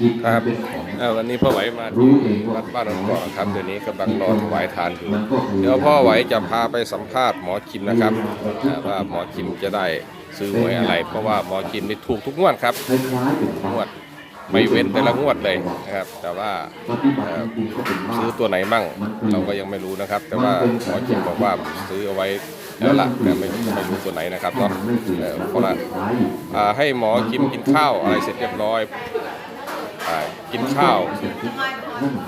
จิตครับเป็นของเอ่อวันนี้พ่อไหวมารู้ที่เองว่าวัดบ้านหนองกอกครับเดี๋ยวนี้กำลังรอถวายทานอยู่มันก็คือเดี๋ยวพ่อไหวจะพาไปสัมภาษณ์หมอคิมนะครับอ่าว่าหมอคิมจะได้ซื้อหวยอะไร เพราะว่าหมอคิมนี่ถูกทุกงวดครับคล้ายๆเป็นงวดไม่เว้นแต่ละงวดเลยนะครับ แต่ว่าปฏิบัติจริงๆก็เป็นบ้าซื้อตัวไหนมั่ง เราก็ยังไม่รู้นะครับ แต่ว่าหมอคิมบอกว่าซื้อเอาไว้แล้วล่ะแต่ไม่ไม่รู้ตัวไหนนะครับเนาะเอ่อเพราะว่าอ่าให้หมอคิมกินข้าวอะไรเสร็จเรียบร้อย อ่ากินข้าว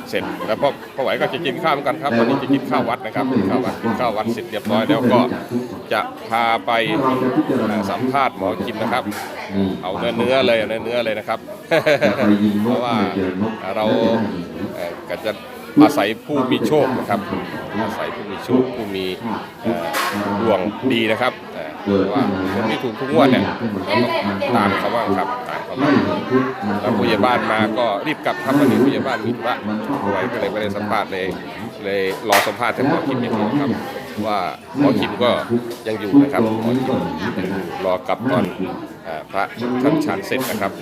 เสร็จแล้วพ่อพ่อไหวก็จะกินข้าวเหมือนกันครับวันนี้จะกินข้าววัดนะครับกินข้าววัดกินข้าววัดเสร็จเรียบร้อยแล้วก็จะพาไปเอ่อสัมภาษณ์หมอคิมนะครับ เอาเนื้อเนื้อเลยเอาเนื้อเนื้อเลยนะครับ เพราะว่าเราเอ่อก็จะอาศัยผู้มีโชคนะครับอาศัยผู้มีโชคผู้มีเอ่อดวงดีนะครับ เอ่อเพราะว่าคนที่ถูกทุกงวดเนี่ยต้องตามเขาบ้างครับตามเขาบ้างแล้วผู้ใหญ่บ้านมาก็รีบกลับครับวันนี้ผู้ใหญ่บ้านมีธุระไว้ก็เลยไม่ได้สัมภาษณ์เลยเลยรอสัมภาษณ์แต่หมอคิมอย่างเดียวครับ ว่าหมอคิมก็ยังอยู่นะครับหมอคิมรอกลับตอนพระท่านฉันเสร็จนะครับ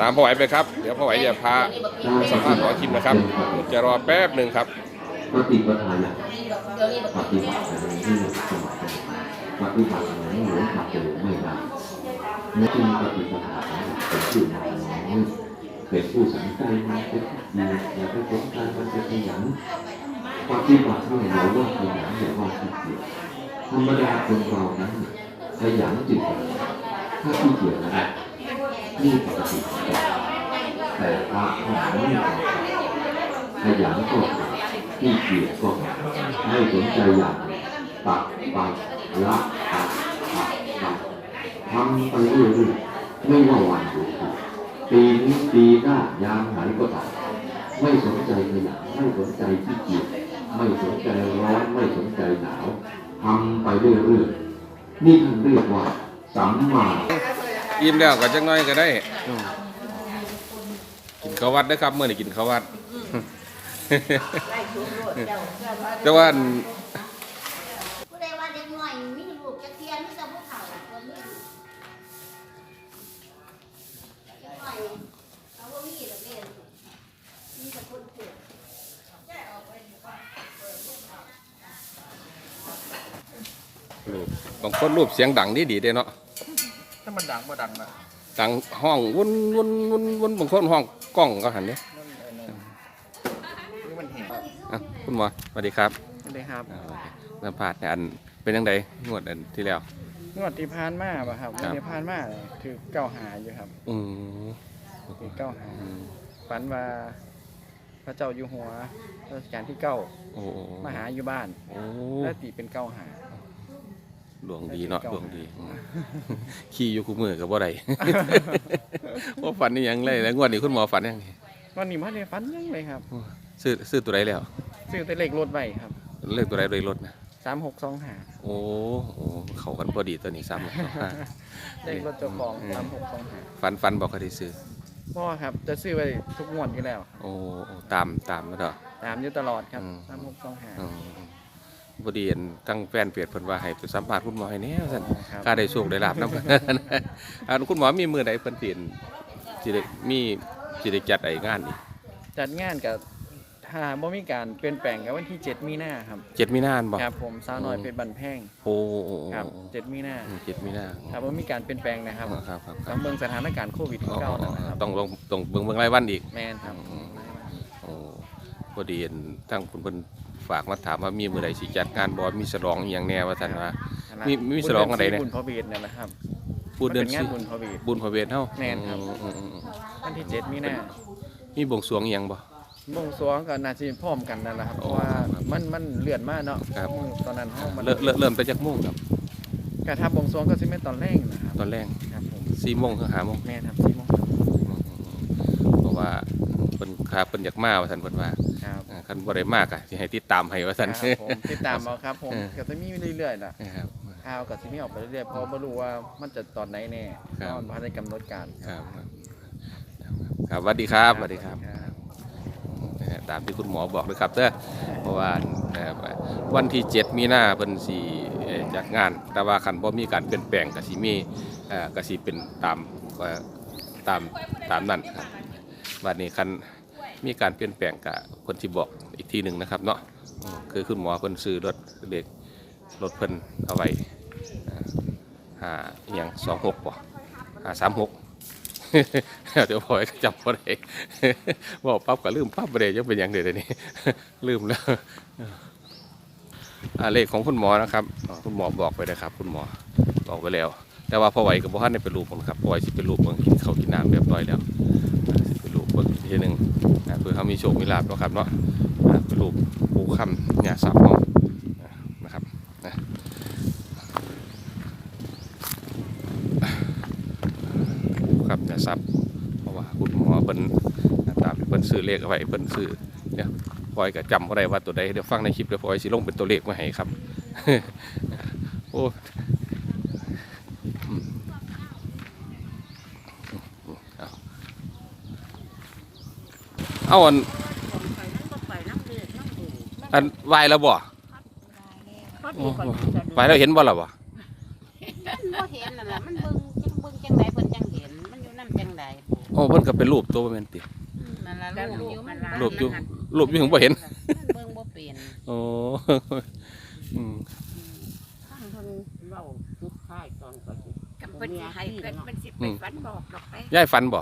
ตามพ่อไหวไปครับ เดี๋ยวพ่อไหวจะพาสัมภาษณ์หมอคิมนะครับ จะรอแป๊บหนึ่งครับปฏิบัติอะไรปฏิบัติ ปฏิบัติอะไรไม่หลงขับเดินไม่ได้ไม่จึงปฏิบัติอะไรเป็นผู้นำเป็นผู้สังใจมันเป็นดีอย่าไปสนใจมันเป็นขยันปฏิบัติไม่เราว่าขยันอย่าว่าขี้เกียจธรรมดาคนเรานั้นขยันจิตถ้าขี้เกียจนะนี่ปกติแต่พระท่านไม่ปกติขยันก็ขี้เกียจก็ไม่สนใจอย่างตัดไป ละตัดตัดตัดทำไปเรื่อยๆไม่ว่าวันหรือปีปีนี้ปีหน้ายามไหนก็ตามไม่สนใจขยันไม่สนใจขี้เกียจไม่สนใจร้อนไม่สนใจหนาวทำไปเรื่อยๆนี่ท่านเรียกว่าสัมมาอิ่มแล้วก็จังน้อยก็ได้อืมกินข้าววัดนะครับเมื่อนี้กินข้าววัด แต่ว่าอัน ผู้ใดว่าเด็กน้อยมีลูกจะเทียนมีแต่ผู้เฒ่าคนมีลูกเด็กน้อยเขาบ่มีหรอกเด้มีแต่คนเกิด รูปบางคนรูปเสียงดังดีดีๆเด้เนาะถ้ามันดังบ่ดังนะดังห้องวนวนวนวนบางคนห้องกล้องก็หันเนี่ยมันไอ้นั่นคือมันแห้งอะคุณหมอสวัสดีครับเลยครับอ่าสัมภาษณ์เนี่ยอันเป็นยังไงงวดอันที่แล้ว งวดที่ผ่านมาป่ะครับงครัวบดที่ผ่านมาคือเก้าหาอยู่ครับอืมคือเก้าหาอืมฝันว่าพระเจ้าอยู่หัวรัชกาลที่เก้าโอ้มาหาอยู่บ้านโอ้ และตีเป็นเก้าหา ดวงดีเนาะได้ดที่วงเก้าดีอืมขี่อยู่คู่มือกับว่าไรว่าฝันนี่ยังเลยแล้วงวดนี้คุณหมอฝันยังไงวันนี้มาได้ฝันยังเลยครับซื้อซื้อตัวไรแล้วซื้อแต่เลขรถไว้ครับเลือกตัวไรโดยรถนะสามหกสองหาโอ้โหเขากันพอดีตัวนี้ซ้ำเลขรถเจ้าของอืมสามหกสองหาฟันฟันบอกเขาที่ซื้อพ่อครับจะซื้อไว้ทุกงวดอยู่แล้ว โอ้โอ้ตามตามมาเถอะตามอยู่ตลอดครับอืมสามหกสองหาอืม พอดีเห็นตั้งแฟนเปียดเพิ่นว่าให้ไปสัมภาษณ์คุณหมอให้แน่สั่นครับข้าได้โชคได้ลาบนำอันคุณหมอมีมือใดเพิ่นเปลี่ยนสิได้มีสิได้จัดไอ้งานอีกจัดงานกับถ้าบ่มีการเปลี่ยนแปลงกับวันที่ 7 มีนาครับเจ็ดมีนานบ่ครับผมสาวน้อยอืมเป็นบันแพงโอ้โอ้ครับโอ้7มีนาอืมเจ็ดมีนาถ้าบ่มีการเปลี่ยนแปลงนะครับครับครับคต้รัอบงเบิ่งสถานการณ์โควิดที่เก่านั่นนะครับต้องลงต้องเบิ่งเบิ่งรายวันอีกแม่นครับอืมโอ้พอดีเห็นทั้งคุณเพิ่น ฝากมาถามว่ามีมื้อใดสิจัดงานบ่มีฉลองอีหยังแน่ว่าซั่นว่า มีมีฉลองอะไรเนี่ย บุญพระเวทเนี่ยนะครับพูดเดือนมัป็งานสิบุญพระเวท บุญพระเวทเฮาแม่นครับ อืมอืมอืมวันที่7มีนามีบวงสรวงอีหยังบ่บวงสรวงก็น่าสิพร้อมกันนั่นแหละครับเพโอ้ราะว่ามันมันเลื่อนมาเนาะครับมื้อตอนนั้นเฮามันเริ่มเริ่มเริ่มแต่จักโมงครับ กระทับบวงสรวงก็สิแม่นตอนแรกนะครับตอนแรกครับผม4โมงถึง5โมงแม่นครับ4โมงครับอืมเพราะว่าเพิ่นคาเพิ่นอยากมาว่าซั่นเพิ่นว่า ครับอ่า คันบ่ได้มากอะสิให้ติดตามให้ว่าซั่น ครับผมติดตามเอาครับผมเออก็จะมีเรื่อยๆล่ะนะครับ ข่าวกับที่มีออกไปเรื่อยๆเพราะไม่รู้ว่ามันจะตอนไหนแน่ครับ ตอนพันในกำหนดการ ครับครับสวัสดีครับสวัสดีครับครับนะฮะตามที่คุณหมอบอกเลยครับเด้อเพราะว่าเอ่อวันที่ 7 มีนาเพิ่นสิเอ่อจัดงาน แต่ว่าคันบ่มีการเปลี่ยนแปลงก็สิมีเอ่อก็สิเป็นตามเอ่อตามตามนั้นครับวันนี้คัน มีการเปลี่ยนแปลงกับคนที่บอกอีกทีหนึ่งนะครับเนาะคือคุณหมอเพิ่นซื้อรถเด็กรถเพิ่นเอาไว้อ่าอย่างสองหกป่ะหาสามหกเดี๋ยวพอยจำบ่ได้บอกปั๊บก็ลืมปั๊บบ่ได้ยังเป็นอย่างเดียวนี้ลืมแล้วเลขของคุณหมอนะครับคุณหมอบอกไปนะครับ คุณหมอบอกไปแล้ว แต่ว่าพอไหวกับพ่อท่านได้เป็นรูปผมครับพอไหวสิเป็นรูปเบิ่งกินเข้ากินน้ำเรียบร้อยแล้วสิเป็นรูปเบิ่งอีกทีหนึ่ง พื่อเขามีโชคมีลาภเนาะครับเนาะอ่าเป็นรูปปูคำเนี่ยสับห้องนะครับนะปูคำเนี่ยสับเพราะว่าคุณหมอเพิ่นตามที่เพิ่นซื้อเลขเอาไว้เพิ่นซื้อเนี่ยพอยก็จำบ่ได้ว่าตัวใดเดี๋ยวฟังในคลิปเดี๋ยวพอยสิลงเป็นตัวเลขมาให้ครับ โอ้ เอาอันอันไหวายแล้วบ่โอ้ไหวายแล้วเห็นบ่ล่ะบ่มันบ่เห็นนั่นล่ะมันเบิ่งจังเบิ่งจังไดเพิ่นจังเห็นมันอยู่นำจังไดโอ้เพิ่นก็เป็นรูปตัวบ่แม่นตินั่นล่ะรูปอยู่มันรูปอยู่รูปอยู่ถึงบ่เห็นมันเบิ่งบ่เป็นโอ้อืมท่านเพิ่นเว้าทุกท้ายตอนก็สิกับเพิ่นสิให้เพิ่นมันสิไปฝันบอกดอกไปยายฝันบ่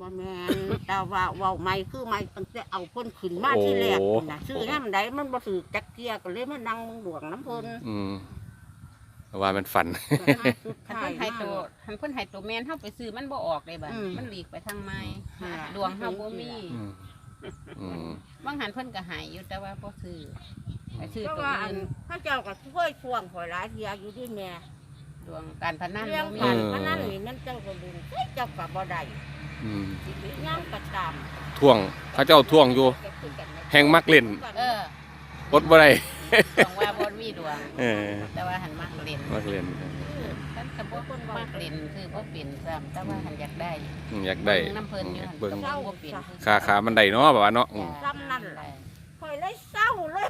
บ่แม่นแต่ว่าเว้าใหม่คือใหม่ตั้งแต่เอาเพิ่นขึ้นมาที่แรกนั่นน่ะซื้อยามใดมันบ่ถือจักเที่ยก็เลยมานั่งมึงดวงน้ำเพิ่นอืมว่ามันฝัน สุดคันท้ายเพิ่นให้ตัวคันเพิ่นให้ตัวแม่นเฮาไปซื้อมันบ่ออกเลยบัดอืมมันหลีกไปทางไม้ค่ะดวงเฮาบ่มีอืมอืมบางหันเพิ่นก็ให้อยู่แต่ว่าบ่ซื้อไปซื้อเพราะตัวว่าอัอื่นนพระเจ้าก็ช่วยช่วงข่อยหลายเที่ยอยู่ด้วยแม่ดวงการพนันเรื่องบ่มี การพนันนี่มันเจ้าก็ดึงเฮ้ยเจ้าก็บ่ได้ อืมสิไปย่างประจำท่วงเขาเจ้าท่วงอยู่แห่งมักเล่น เอออดบ่ได้ดวงว่าบ่มีดวง เออแต่ว่าหันมักเล่นมักเล่นท่านก็บ่มักเล่นคือบ่เป็นซ้ำแต่ว่าหันอยากได้อืมอยากได้เบิ่งน้ำเพิ่นอยู่หั่นเบิ่งแต่ว่าบ่เป็นคือขาขามันได้เนาะแบบว่าเนาะอืม ซ้ำนั่นแหละข่อยเลยเศร้าเลย